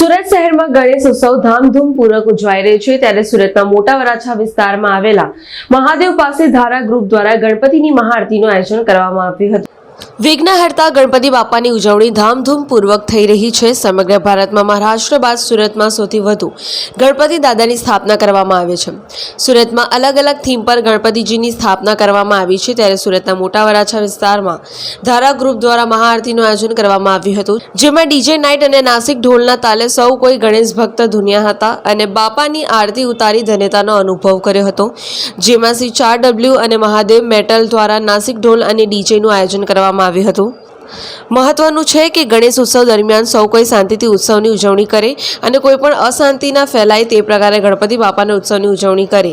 સુરતભરમાં ગણેશ ઉત્સવ ધામધૂમપૂર્વક ઉજવાઈ રહ્યો છે ત્યારે સુરતના મોટા વરાછા વિસ્તારમાં આવેલા મહાદેવ પાસે ધારા ગ્રુપ દ્વારા ગણપતિની મહાઆરતીનું આયોજન કરવામાં આવ્યું હતું. વિઘ્નહર્તા ગણપતિ બાપાની ઉજવણી ધામધૂમપૂર્વક થઈ રહી છે. સમગ્ર ભારતમાં મહારાષ્ટ્ર બાદ સુરતમાં સૌથી વધુ ગણપતિ દાદાની સ્થાપના કરવામાં આવે છે. સુરતમાં અલગ અલગ થીમ પર ગણપતિજીની સ્થાપના કરવામાં આવી છે. ત્યારે સુરતના મોટા વરાછા વિસ્તારમાં ધારા ગ્રુપ દ્વારા મહાઆરતીનું આયોજન કરવામાં આવ્યું હતું. જેમાં ડીજે નાઇટ અને નાસિક ઢોલના તાલે સૌ કોઈ ગણેશ ભક્ત ધૂન્યા હતા અને બાપાની આરતી ઉતારી ધન્યતાનો અનુભવ કર્યો હતો. જેમાં શ્રી ચાર ડબલ્યુ અને મહાદેવ મેટલ દ્વારા નાસિક ઢોલ અને ડીજેનું આયોજન કરવામાં આવ્યું હતું. મહત્વનું છે કે ગણેશ ઉત્સવ દરમિયાન સૌ કોઈ શાંતિથી ઉત્સવની ઉજવણી કરે અને કોઈ પણ અશાંતિ ના ફેલાય તે પ્રકારે ગણપતિ બાપાના ઉત્સવની ઉજવણી કરે.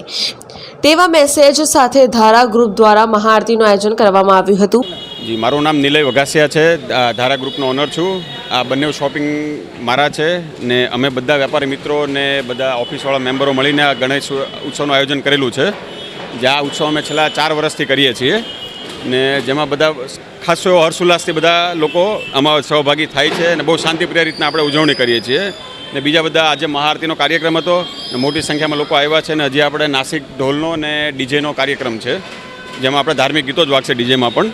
તેવા મેસેજ સાથે ધારા ગ્રુપ દ્વારા મહાઆરતીનું આયોજન કરવામાં આવ્યું હતું. જી, મારું નામ નિલય વઘાસિયા છે. ધારા ગ્રુપનો ઓનર છું. આ બંને શોપિંગ મારા છે ને અમે બધા વેપારી મિત્રો ને બધા ઓફિસવાળા મેમ્બરો મળીને આ ગણેશ ઉત્સવનું આયોજન કરેલું છે. જે આ ઉત્સવ અમે છેલ્લા ચાર વર્ષથી કરીએ છીએ. ને જેમાં બધા ખાસો એવો હર્ષોલ્લાસથી બધા લોકો આમાં સહભાગી થાય છે અને બહુ શાંતિપ્રિય રીતના આપણે ઉજવણી કરીએ છીએ. ને બીજા બધા આજે મહાઆરતીનો કાર્યક્રમ હતો ને મોટી સંખ્યામાં લોકો આવ્યા છે ને હજી આપણે નાસિક ઢોલનો ને ડીજેનો કાર્યક્રમ છે, જેમાં આપણે ધાર્મિક ગીતો જ વાગશે ડીજેમાં પણ.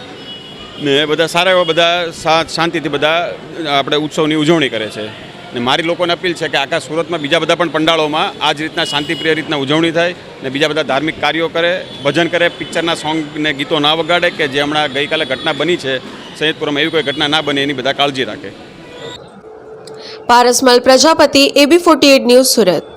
ને બધા સારા એવા બધા શાંતિથી બધા આપણે ઉત્સવની ઉજવણી કરે છે. ને મારી લોકોને અપીલ છે કે આખા સુરતમાં બીજા બધા પણ પંડાળોમાં આ જ રીતના શાંતિપ્રિય રીતના ઉજવણી થાય ને બીજા બધા ધાર્મિક કાર્યો કરે, ભજન કરે, પિક્ચરના સોંગ ને ગીતો ના વગાડે કે જે હમણાં ગઈકાલે ઘટના બની છે, સૈયદપુરમાં એવી કોઈ ઘટના ના બને એની બધા કાળજી રાખે. Parasmal Prajapati AB forty news Surat.